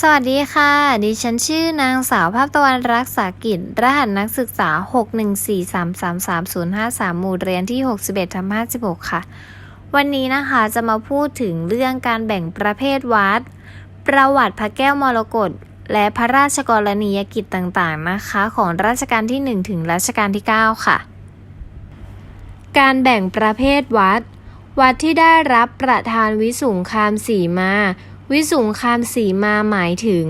สวัสดีค่ะ ดิฉันชื่อนางสาวภาพตะวันรักษากิจ รหัสนักศึกษา 614333053 หมู่เรียนที่ 61ทับ56 ค่ะ วันนี้นะคะจะมาพูดถึงเรื่องการแบ่งประเภทวัด ประวัติพระแก้วมรกตและพระราชกรณียกิจต่างๆนะคะ ของรัชกาลที่ 1 ถึงรัชกาลที่ 9 ค่ะ การแบ่งประเภทวัด วัดที่ได้รับประธานวิสุงคามสีมา วิสุงคามสีมาหมายถึง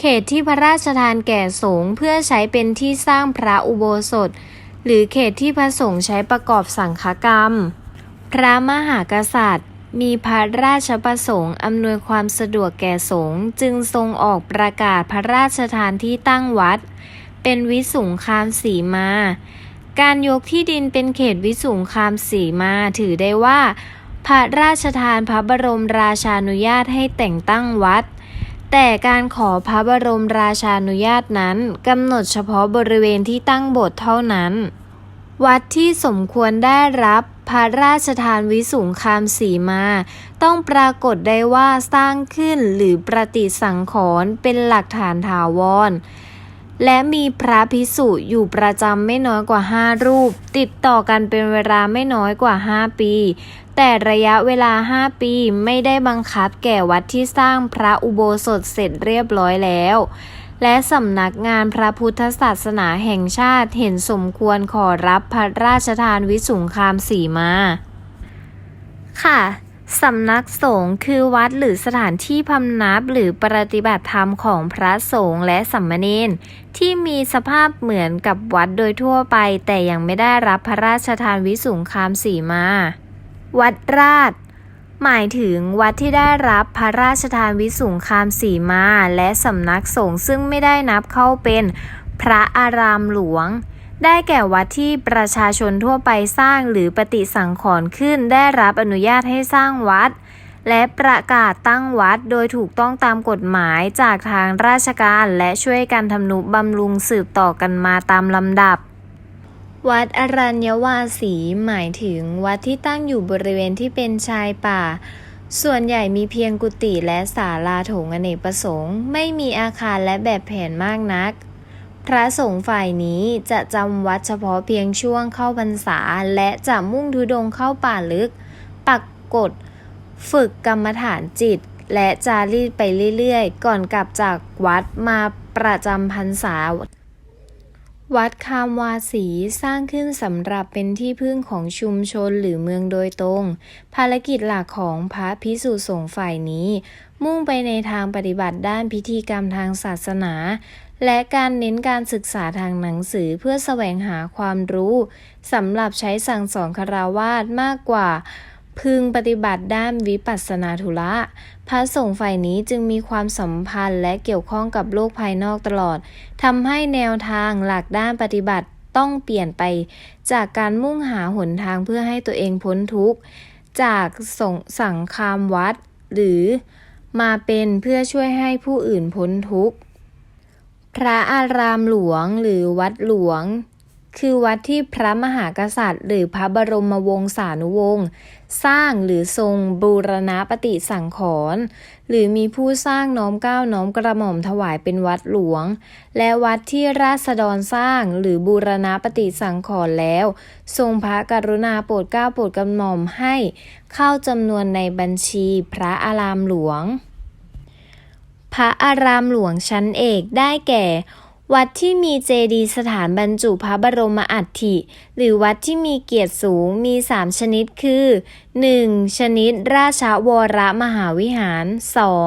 เขตที่พระราชทานแก่สงฆ์เพื่อใช้เป็นที่สร้างพระอุโบสถ หรือเขตที่พระสงฆ์ใช้ประกอบสังฆกรรม พระมหากษัตริย์ มีพระราชประสงค์อำนวยความสะดวกแก่สงฆ์จึงทรงออกประกาศพระราชทานที่ตั้งวัด เป็นวิสุงคามสีมา การยกที่ดินเป็นเขตวิสุงคามสีมาถือได้ว่า พระราชทานพระบรมราชานุญาตให้แต่งตั้งวัด แต่การขอพระบรมราชานุญาตนั้นกำหนดเฉพาะบริเวณที่ตั้งโบสถ์เท่านั้น วัดที่สมควรได้รับพระราชทานวิสุงคามสีมา ต้องปรากฏได้ว่าสร้างขึ้นหรือประติสังขรณ์เป็นหลักฐานถาวร และมีพระพิสุอยู่ประจำไม่น้อยกว่า 5 รูป ติดต่อกันเป็นเวลาไม่น้อยกว่า 5 ปี แต่ระยะเวลา 5 ปีไม่ได้บังคับแก่วัดที่สร้างพระอุโบสถเสร็จเรียบร้อยแล้ว และสำนักงานพระพุทธศาสนาแห่งชาติเห็นสมควรขอรับพระราชทานวิสุงคามสีมา ค่ะ สำนักสงฆ์คือวัดหรือสถานที่พำนับหรือปฏิบัติธรรมของพระสงฆ์และสัมมเนนที่มีสภาพเหมือนกับวัดโดยทั่วไป แต่ยังไม่ได้รับพระราชทานวิสุงคามสีมา วัดราช หมายถึงวัดที่ได้รับพระราชทานวิสุงคามสีมา และสำนักสงฆ์ซึ่งไม่ได้นับเข้าเป็นพระอารามหลวง ได้แก่วัดที่ประชาชนทั่วไปสร้างหรือปฏิสังขรณ์ขึ้น ได้รับอนุญาตให้สร้างวัด และประกาศตั้งวัดโดยถูกต้องตามกฎหมายจากทางราชการและช่วยกันทำนุบำรุงสืบต่อกันมาตามลำดับ วัดอรัญญวาสีหมายถึงวัดที่ตั้งอยู่บริเวณที่เป็นชายป่าส่วนใหญ่มีเพียงกุฏิและศาลาโถงอเนกประสงค์ ไม่มีอาคารและแบบแผนมากนัก พระสงฆ์ฝ่ายนี้จะจำวัดเฉพาะเพียงช่วงเข้าพรรษา และจะมุ่งทุดงเข้าป่าลึก ปักกฎฝึกกรรมฐานจิต และจารีตไปเรื่อยๆ ก่อนกลับจากวัดมาประจำพรรษา วัดคามวาสีสร้างขึ้นสำหรับเป็นที่พึ่งของชุมชนหรือเมืองโดยตรง ภารกิจหลักของพระพิสุสงฆ์ฝ่ายนี้ มุ่งไปในทางปฏิบัติด้านพิธีกรรมทางศาสนา และการเน้นการศึกษาทางหนังสือเพื่อแสวงหาความรู้สำหรับใช้สั่งสอนคาราวาสมากกว่า พึงปฏิบัติด้านวิปัสสนาธุระ พระสงฆ์ฝ่ายนี้จึงมีความสัมพันธ์และเกี่ยวข้องกับโลกภายนอกตลอด ทำให้แนวทางหลักด้านปฏิบัติต้องเปลี่ยนไป จากการมุ่งหาหนทางเพื่อให้ตัวเองพ้นทุกข์ จากสงสังคามวัด หรือมาเป็นเพื่อช่วยให้ผู้อื่นพ้นทุกข์ พระอารามหลวงหรือวัดหลวง คือวัดที่พระมหากษัตริย์ หรือพระบรมวงศานุวงศ์สร้างหรือทรงบูรณะปฏิสังขรณ์หรือมีผู้สร้างน้อมเก้าน้อมกระหม่อมถวายเป็นวัดหลวง และวัดที่ราษฎรสร้างหรือบูรณะปฏิสังขรณ์แล้ว ทรงพระกรุณาโปรดเกล้าโปรดกระหม่อมให้เข้าจำนวนในบัญชีพระอารามหลวง พระอารามหลวงชั้นเอกได้แก่ วัดที่มีเจดีย์สถานบรรจุพระบรมอัฐิ หรือวัดที่มีเกียรติสูงมี 3 ชนิดคือ 1. ชนิดราชวรมหาวิหาร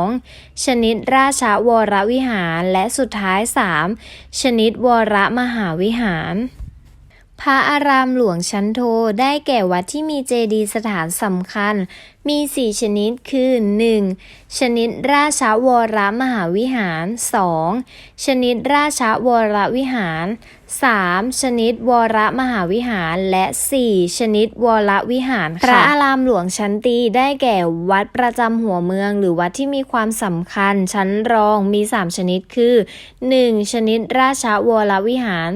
2. ชนิดราชวรวิหาร และสุดท้าย 3. ชนิดวรมหาวิหารพระอารามหลวงชั้นโทได้แก่วัดที่มีเจดีย์สถานสำคัญ มี 4 ชนิดคือ 1. ชนิดราชวรมหาวิหาร 2. ชนิดราชวรวิหาร 3. ชนิดวรมหาวิหาร และ 4. ชนิดวรวิหารพระอารามหลวงชั้นตีได้แก่วัดประจำหัวเมือง หรือวัดที่มีความสำคัญชั้นรองมี 3 ชนิดคือ 1. ชนิดราชวรวิหาร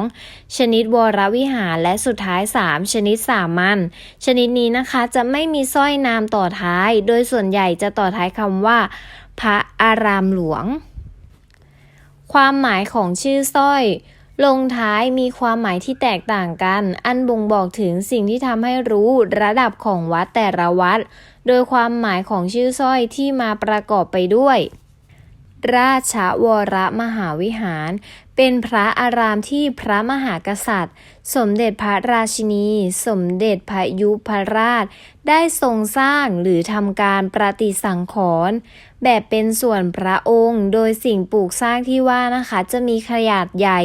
2. ชนิดวรวิหาร และสุดท้าย 3 ชนิดสามัญชนิดนี้นะคะจะไม่มีสร้อยนามต่อท้าย โดยส่วนใหญ่จะต่อท้ายคำว่า พระอารามหลวง ความหมายของชื่อสร้อย ลงท้ายมีความหมายที่แตกต่างกัน อันบ่งบอกถึงสิ่งที่ทำให้รู้ระดับของวัดแต่ละวัด โดยความหมายของชื่อสร้อยที่มาประกอบไปด้วยราชวรมหาวิหาร เป็นพระอารามที่พระมหากษัตริย์ สมเด็จพระราชินี สมเด็จพระยุพราช ได้ทรงสร้างหรือทำการประติสังขรณ์แบบเป็นส่วนพระองค์ โดยสิ่งปลูกสร้างที่ว่านะคะ จะมีขนาดใหญ่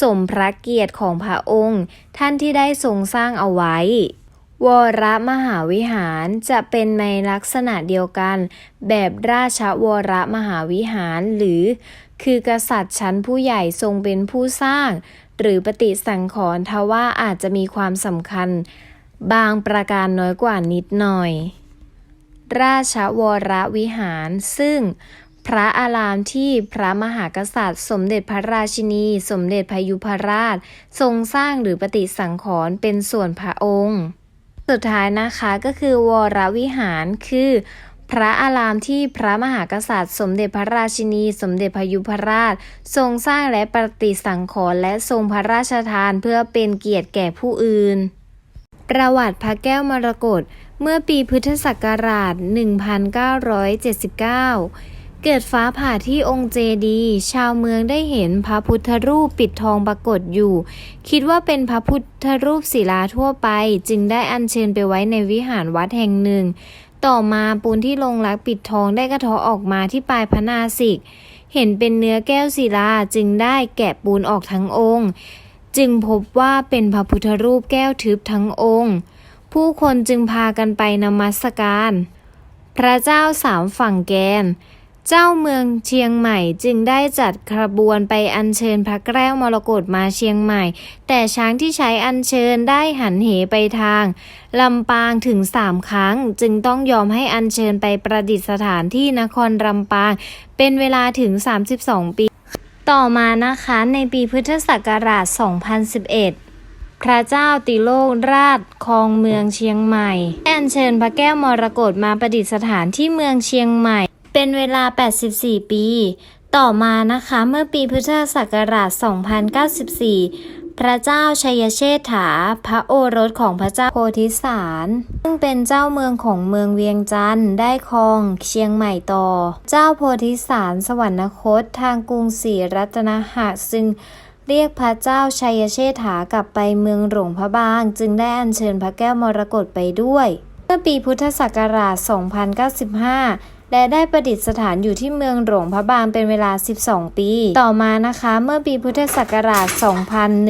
สมพระเกียรติของพระองค์ ท่านที่ได้ทรงสร้างเอาไว้วรมหาวิหารจะเป็นในลักษณะเดียวกัน แบบราชวรมหาวิหารหรือ คือกษัตริย์ชั้นผู้ใหญ่ทรงเป็นผู้สร้าง หรือปฏิสังขรณ์ทว่าอาจจะมีความสำคัญ บางประการน้อยกว่านิดหน่อย ราชวรวิหาร ซึ่งพระอารามที่พระมหากษัตริย์ สมเด็จพระราชินี สมเด็จพยุพราช ทรงสร้างหรือปฏิสังขรณ์เป็นส่วนพระองค์ สุดท้ายนะคะก็คือวรวิหารคือ พระอารามที่พระมหากษัตริย์ สมเด็จพระราชินี สมเด็จพยุพราช ทรงสร้างและปฏิสังขรณ์และทรงพระราชทานเพื่อเป็นเกียรติแก่ผู้อื่น ประวัติพระแก้วมรกตเมื่อปีพุทธศักราช 1979 เกิดฟ้าผ่าที่องค์เจดีย์ชาวเมืองได้เห็นพระพุทธรูปปิดทองปรากฏอยู่ คิดว่าเป็นพระพุทธรูปศิลาทั่วไป จึงได้อัญเชิญไปไว้ในวิหารวัดแห่งหนึ่ง ต่อมาปูนที่ลงรักปิดทองได้กระทอออกมาที่ปลายพระนาสิก เห็นเป็นเนื้อแก้วศิลาจึงได้แกะปูนออกทั้งองค์ จึงพบว่าเป็นพระพุทธรูปแก้วทึบทั้งองค์ ผู้คนจึงพากันไปนมัสการ พระเจ้าสามฝั่งแกน เจ้าเมืองเชียงใหม่จึงได้จัดขบวนไปอัญเชิญพระแก้วมรกตมาเชียงใหม่ แต่ช้างที่ใช้อัญเชิญได้หันเหไปทางลำปางถึงสามครั้ง จึงต้องยอมให้อัญเชิญไปประดิษฐานที่นครลำปาง เป็นเวลาถึง 32 ปี ต่อมานะคะในปีพุทธศักราช 2011พระเจ้าติโลกราชคองเมืองเชียงใหม่อัญเชิญพระแก้วมรกตมาประดิษฐานที่เมืองเชียงใหม่ เป็นเวลา 84 ปี ต่อมานะคะเมื่อปีพุทธศักราช 2094 พระเจ้าชัยเชษฐา พระโอรสของพระเจ้าโพธิสาร ซึ่งเป็นเจ้าเมืองของเมืองเวียงจันทร์ได้ครองเชียงใหม่ต่อ เจ้าโพธิสารสวรรคตทางกรุงศรีรัตนหะซึ่งเรียกพระเจ้าชัยเชษฐากลับไปเมืองหลวงพระบาง จึงได้อัญเชิญพระแก้วมรกตไปด้วย เมื่อปีพุทธศักราช 2095 และได้ประดิษฐานอยู่ที่เมืองหลวงพระบางเป็นเวลา 12 ปี ต่อมานะคะเมื่อปีพุทธศักราช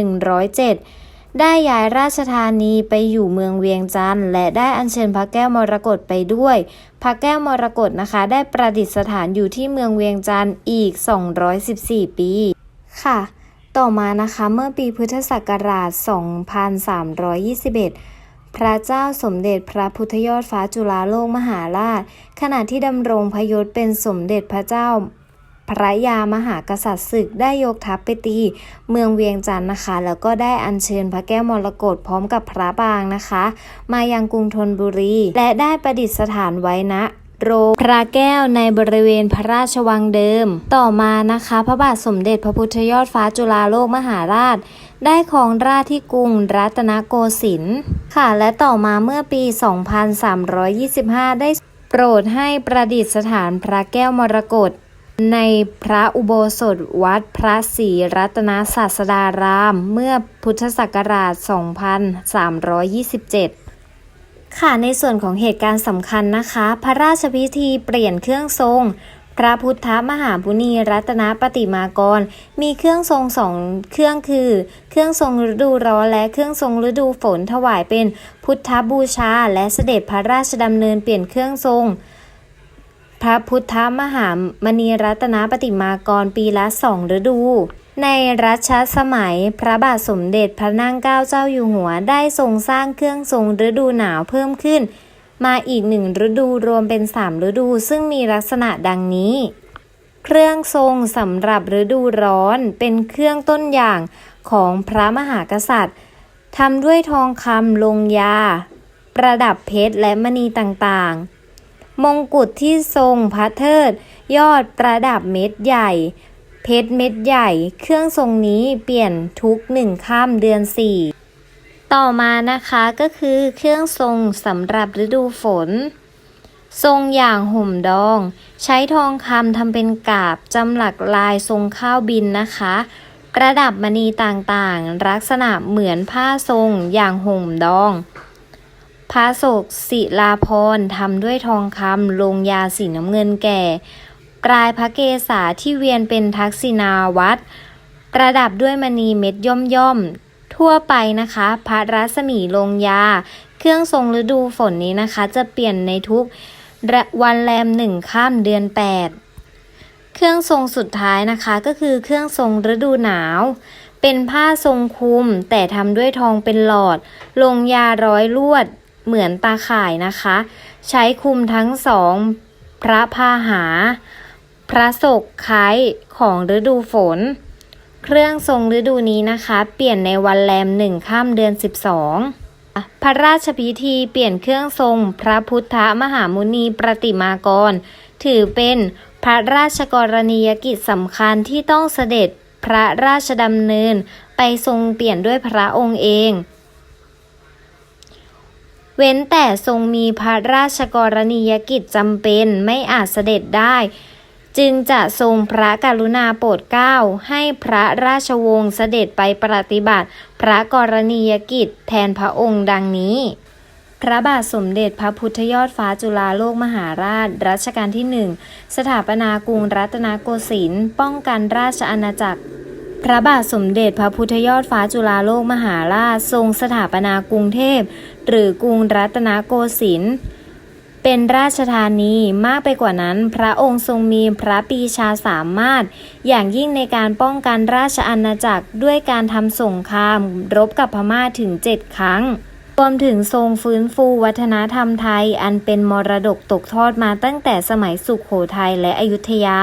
2107ได้ย้ายราชธานีไปอยู่เมืองเวียงจันทร์และได้อัญเชิญพระแก้วมรกตไปด้วย พระแก้วมรกตนะคะ ได้ประดิษฐานอยู่ที่เมืองเวียงจันทร์อีก 214 ปี ค่ะ ต่อมานะคะเมื่อปีพุทธศักราช 2321 พระเจ้าสมเด็จพระพุทธยอดฟ้าจุฬาโลกมหาราช ขณะที่ดำรงพยศเป็นสมเด็จพระเจ้า พระยามหากษัตริย์ศึกได้ยกทัพไปตี เมืองเวียงจันทร์นะคะ แล้วก็ได้อัญเชิญพระแก้วมรกตพร้อมกับพระบางนะคะ มายังกรุงธนบุรี และได้ประดิษฐานไว้ณโรงพระแก้วในบริเวณพระราชวังเดิม ต่อมานะคะ พระบาทสมเด็จพระพุทธยอดฟ้าจุฬาโลกมหาราช ได้ครองราชที่กรุงรัตนโกสินทร์ค่ะ และต่อมาเมื่อปี 2325 ได้โปรดให้ประดิษฐานพระแก้วมรกตในพระอุโบสถวัดพระศรีรัตนศาสดาราม เมื่อพุทธศักราช 2327 ค่ะในส่วนของเหตุการณ์สำคัญนะคะ พระราชพิธีเปลี่ยนเครื่องทรง พระพุทธมหาบุณีรัตนปฏิมากร มีเครื่องทรงสองเครื่องคือ เครื่องทรงฤดูร้อนและเครื่องทรงฤดูฝนถวายเป็นพุทธบูชา และเสด็จพระราชดำเนินเปลี่ยนเครื่องทรง พระพุทธมหามณีรัตนปฏิมากรปีละสองฤดูในรัชสมัยพระบาทสมเด็จพระนั่งเกล้าเจ้าอยู่หัวได้ทรงสร้างเครื่องทรงฤดูหนาวเพิ่มขึ้น มาอีกหนึ่งฤดูรวมเป็นสามฤดูซึ่งมีลักษณะดังนี้ เครื่องทรงสำหรับฤดูร้อนเป็นเครื่องต้นอย่างของพระมหากษัตริย์ทำด้วยทองคำลงยา ประดับเพชรและมณีต่างๆ มงกุฎที่ทรงพระเทิด ยอดประดับเม็ดใหญ่ เพชรเม็ดใหญ่ เครื่องทรงนี้เปลี่ยนทุกหนึ่งข้ามเดือนสี่ ต่อมานะคะก็คือเครื่องทรงสำหรับฤดูฝน ทรงอย่างห่มดอง ใช้ทองคำทำเป็นกาบจำหลักลายทรงข้าวบินนะคะ ประดับมณีต่างๆ ลักษณะเหมือนผ้าทรงอย่างห่มดองพระโศกศิลาพรทำด้วยทองคำลงยาสีน้ำเงินแก่ ปลายพระเกศาที่เวียนเป็นทักษิณาวัดประดับด้วยมณีเม็ดย่อมย่อม ทั่วไปนะคะ พระรัศมีลงยา เครื่องทรงฤดูฝนนี้นะคะ จะเปลี่ยนในทุกวันแรมหนึ่งข้ามเดือน 8 เครื่องทรงสุดท้ายนะคะ ก็คือเครื่องทรงฤดูหนาว เป็นผ้าทรงคลุม แต่ทำด้วยทองเป็นหลอด ลงยาร้อยลวด เหมือนตาข่ายนะคะ ใช้คลุมทั้งสอง พระพาหา พระศกคล้ของฤดูฝน เครื่องทรงฤดูนี้นะคะ เปลี่ยนในวันแรมหนึ่งข้ามเดือน 12 พระราชพิธีเปลี่ยนเครื่องทรงพระพุทธมหามุนีประติมากร ถือเป็นพระราชกรณียกิจสำคัญที่ต้องเสด็จพระราชดำเนินไปทรงเปลี่ยนด้วยพระองค์เอง เว้นแต่ทรงมีพระราชกรณียกิจจำเป็นไม่อาจเสด็จได้ จึงจะทรงพระกรุณาโปรดเกล้าให้พระราชวงศ์เสด็จไปปฏิบัติ พระกรณียกิจแทนพระองค์ดังนี้ พระบาทสมเด็จพระพุทธยอดฟ้าจุฬาโลกมหาราช รัชกาลที่หนึ่งสถาปนากรุงรัตนโกสินทร์ป้องกันราชอาณาจักรพระบาทสมเด็จพระพุทธยอดฟ้าจุฬาโลกมหาราช ทรงสถาปนากรุงเทพ หรือกรุงรัตนโกสินทร์ เป็นราชธานีมากไปกว่านั้น พระองค์ทรงมีพระปีชาสามารถ อย่างยิ่งในการป้องกันราชอาณาจักรด้วยการทำสงคราม รบกับพม่าถึง7ครั้งรวมถึงทรงฟื้นฟูวัฒนธรรมไทย อันเป็นมรดกตกทอดมาตั้งแต่สมัยสุขโขทัยและอยุธยา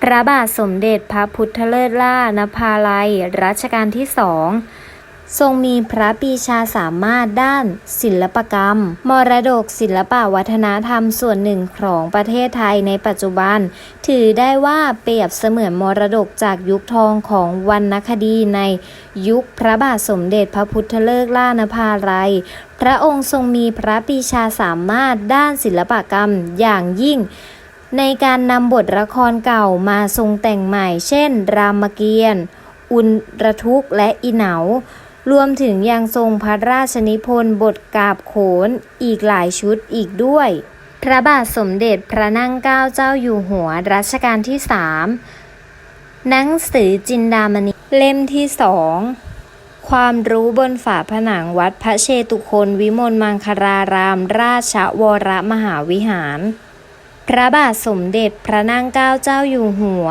พระบาทสมเด็จพระพุทธเลิศล่านภาลัย รัชกาลที่สอง ทรงมีพระปีชาสามารถด้านศิลปกรรม มรดกศิลปวัฒนธรรมส่วนหนึ่งของประเทศไทยในปัจจุบัน ถือได้ว่าเปรียบเสมือนมรดกจากยุคทองของวรรณคดีในยุคพระบาทสมเด็จพระพุทธเลิศล่านภาลัย พระองค์ทรงมีพระปีชาสามารถด้านศิลปกรรมอย่างยิ่งในการนำบทละครเก่ามาทรงแต่งใหม่ เช่น รามเกียรติ์ อุนระทุกข์ และอีเหนา รวมถึงยังทรงพระราชนิพนธ์บทกาบโขนอีกหลายชุดอีกด้วย พระบาทสมเด็จพระนั่งเกล้าเจ้าอยู่หัวรัชกาลที่สามหนังสือจินดามณีเล่มที่สองความรู้บนฝาผนังวัดพระเชตุพนวิมลมังคลารามราชวรมหาวิหาร พระบาทสมเด็จพระนั่งเก้าเจ้าอยู่หัว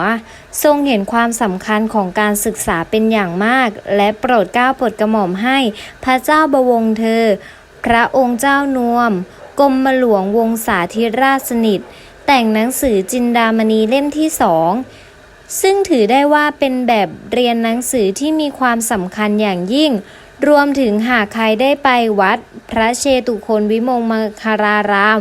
ทรงเห็นความสำคัญของการศึกษาเป็นอย่างมาก และโปรดเกล้าโปรดกระหม่อมให้พระเจ้าบวงเธอ พระองค์เจ้านวมกรมหลวงวงศาธิราชสนิท แต่งหนังสือจินดามณีเล่มที่สองซึ่งถือได้ว่าเป็นแบบเรียนหนังสือที่มีความสำคัญอย่างยิ่ง รวมถึงหากใครได้ไปวัด พระเชตุพนวิมลมังคาราราม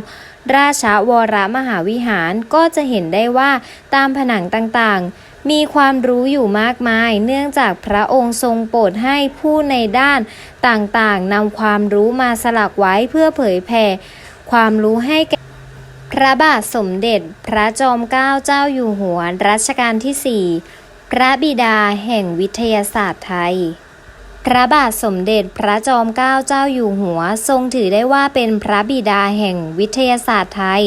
ราชวรมหาวิหารก็จะเห็นได้ว่าตามผนังต่างๆ มีความรู้อยู่มากมาย เนื่องจากพระองค์ทรงโปรดให้ผู้ในด้านต่างๆนำความรู้มาสลักไว้เพื่อเผยแผ่ ความรู้ให้แก่พระบาทสมเด็จพระจอมเกล้าเจ้าอยู่หัวรัชกาลที่ 4 พระบิดาแห่งวิทยาศาสตร์ไทย ระบาทสมเด็จพระจอมเกล้าเจ้าอยู่หัว ทรงถือได้ว่าเป็นพระบิดาแห่งวิทยาศาสตร์ไทย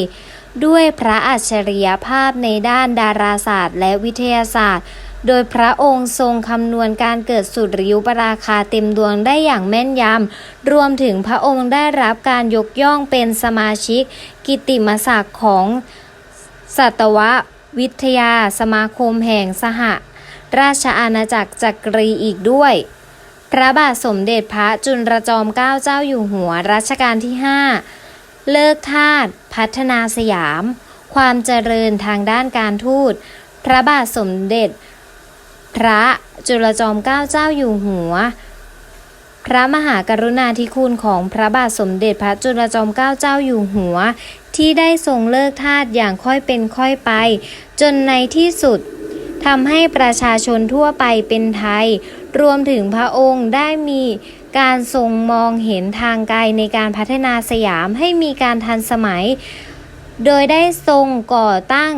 ด้วยพระอัจฉริยภาพในด้านดาราศาสตร์ และวิทยาศาสตร์ โดยพระองค์ทรงคำนวณการเกิดสุริยุปราคาเต็มดวงได้อย่างแม่นยำ รวมถึงพระองค์ได้รับการยกย่องเป็นสมาชิก กิตติมศักดิ์ของสัตววิทยาสมาคมแห่งสหราชอาณาจักรจักรีอีกด้วย พระบาทสมเด็จพระจุลจอมเกล้าเจ้าอยู่หัวรัชกาลที่ 5 เลิกทาสพัฒนาสยาม ความเจริญทางด้านการทูต พระบาทสมเด็จ พระจุลจอมเกล้าเจ้าอยู่หัว พระมหากรุณาธิคุณของพระบาทสมเด็จพระจุลจอมเกล้าเจ้าอยู่หัว ที่ได้ทรงเลิกทาสอย่างค่อยเป็นค่อยไป จนในที่สุด ทำให้ประชาชนทั่วไปเป็นไทย รวมถึงพระองค์ได้มีการทรงมองเห็นทางไกลในการพัฒนาสยามให้มีการทันสมัย โดยได้ทรงก่อตั้ง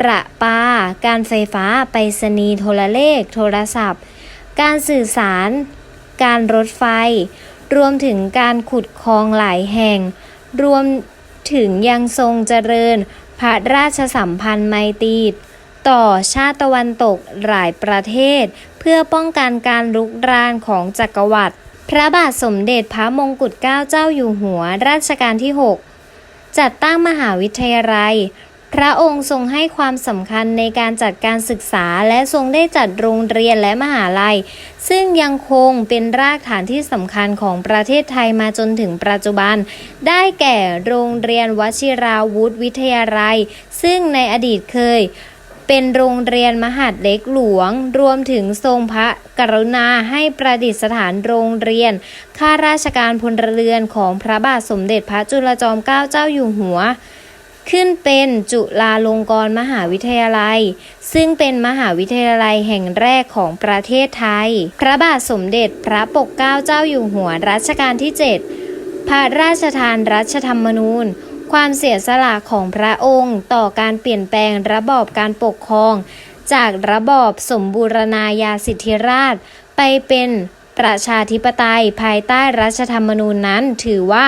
ประปา การไฟฟ้า ไปรษณีย์โทรเลข โทรศัพท์ การสื่อสาร การรถไฟ รวมถึงการขุดคลองหลายแห่ง รวมถึงยังทรงเจริญ พระราชสัมพันธ์ไมตรี ต่อชาติตะวันตกหลายประเทศ เพื่อป้องกันการลุกรานของจักรวรรดิพระบาทสมเด็จพระมงกุฎเกล้าเจ้าอยู่หัวรัชกาลที่ 6 จัดตั้งมหาวิทยาลัย พระองค์ทรงให้ความสำคัญในการจัดการศึกษาและทรงได้จัดโรงเรียนและมหาลัย ซึ่งยังคงเป็นรากฐานที่สำคัญของประเทศไทยมาจนถึงปัจจุบัน ได้แก่โรงเรียนวชิราวุธวิทยาลัย ซึ่งในอดีตเคย เป็นโรงเรียนมหาดเล็กหลวง รวมถึงทรงพระกรุณาให้ประดิษฐานโรงเรียน ข้าราชการพลเรือนของพระบาทสมเด็จพระจุลจอมเกล้าเจ้าอยู่หัว ขึ้นเป็นจุฬาลงกรณ์มหาวิทยาลัย ซึ่งเป็นมหาวิทยาลัยแห่งแรกของประเทศไทย พระบาทสมเด็จพระปกเกล้าเจ้าอยู่หัวรัชกาลที่ 7 พระราชทานรัชธรรมนูญ ความเสียสละของพระองค์ ต่อการเปลี่ยนแปลงระบอบการปกครอง จากระบอบสมบูรณาญาสิทธิราช ไปเป็นประชาธิปไตยภายใต้รัฐธรรมนูญนั้นถือว่า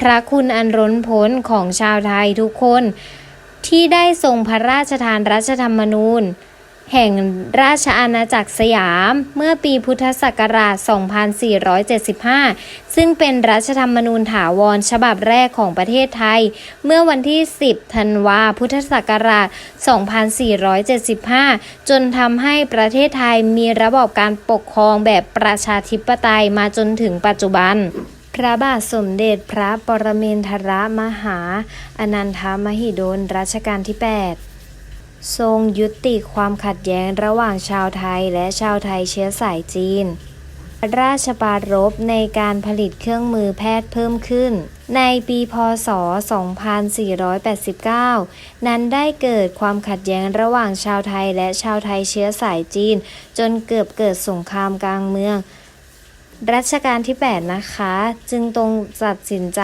พระคุณอันร้นพ้นของชาวไทยทุกคน ที่ได้ทรงพระราชทานรัฐธรรมนูญ แห่งราชอาณาจักรสยามเมื่อปีพุทธศักราช 2475 ซึ่งเป็นรัฐธรรมนูญถาวรฉบับแรกของประเทศไทย เมื่อวันที่ 10 ธันวาพุทธศักราช 2475 จนทำให้ประเทศไทยมีระบอบการปกครองแบบประชาธิปไตยมาจนถึงปัจจุบันพระบาทสมเด็จพระปรเมนทรมหา อนันทมหิดลรัชกาลที่ 8 ทรงยุติความขัดแย้งระหว่างชาวไทยและชาวไทยเชื้อสายจีน ราชปารภในการผลิตเครื่องมือแพทย์เพิ่มขึ้น ในปีพศ 2489 นั้นได้เกิดความขัดแย้งระหว่างชาวไทยและชาวไทยเชื้อสายจีน จนเกือบเกิดสงครามกลางเมือง รัชกาลที่ 8 นะคะ จึงตรงตัดสินใจ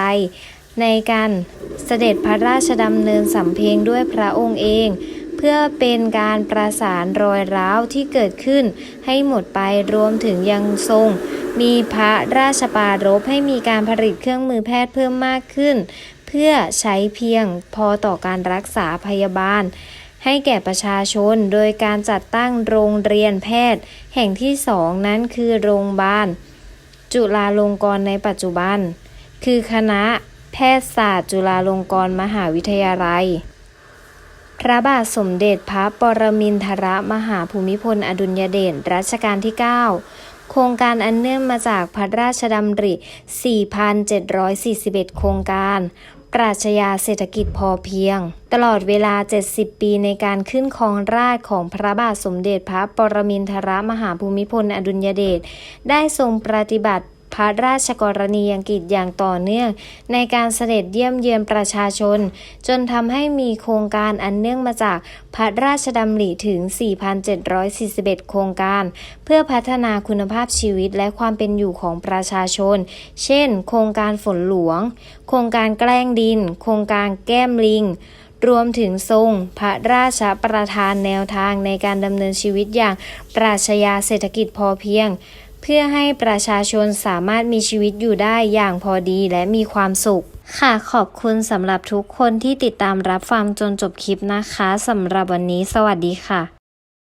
ในการเสด็จพระราชดำเนินสำเพ็งด้วยพระองค์เอง พื่อเป็นการประสานรอยร้าวที่เกิดขึ้น ให้หมดไปรวมถึงยังทรง มีพระราชปารภให้มีการผลิตเครื่องมือแพทย์เพิ่มมากขึ้น เพื่อใช้เพียงพอต่อการรักษาพยาบาล ให้แก่ประชาชนโดยการจัดตั้งโรงเรียนแพทย์ แห่งที่สองนั้นคือโรงพยาบาล จุฬาลงกรณ์ในปัจจุบัน คือคณะแพทยศาสตร์จุฬาลงกรณ์มหาวิทยาลัย ระบาทสมเด็จพระปรมินทรมหาภูมิพลอดุลยเดชรัชกาลที่ 9 โครงการอันเนื่องมาจากพระราชดำริ 4,741 โครงการ ปราชญาเศรษฐกิจพอเพียง ตลอดเวลา 70 ปีในการขึ้นครองราชของพระบาทสมเด็จพระปรมินทรมหาภูมิพลอดุลยเดช ได้ทรงปฏิบัติ พระราชกรณียกิจอย่างต่อเนื่อง ในการเสด็จเยี่ยมเยือนประชาชน จนทำให้มีโครงการอันเนื่องมาจากพระราชดำริถึง 4,741 โครงการ เพื่อพัฒนาคุณภาพชีวิตและความเป็นอยู่ของประชาชน เช่น โครงการฝนหลวง โครงการแกล้งดิน โครงการแก้มลิงรวมถึงทรงพระราชประทานแนวทางในการดำเนินชีวิตอย่างปราชญาเศรษฐกิจพอเพียง เพื่อให้ประชาชนสามารถมีชีวิตอยู่ได้อย่างพอดีและมีความสุข ค่ะขอบคุณสำหรับทุกคนที่ติดตามรับฟังจนจบคลิปนะคะสำหรับวันนี้สวัสดีค่ะ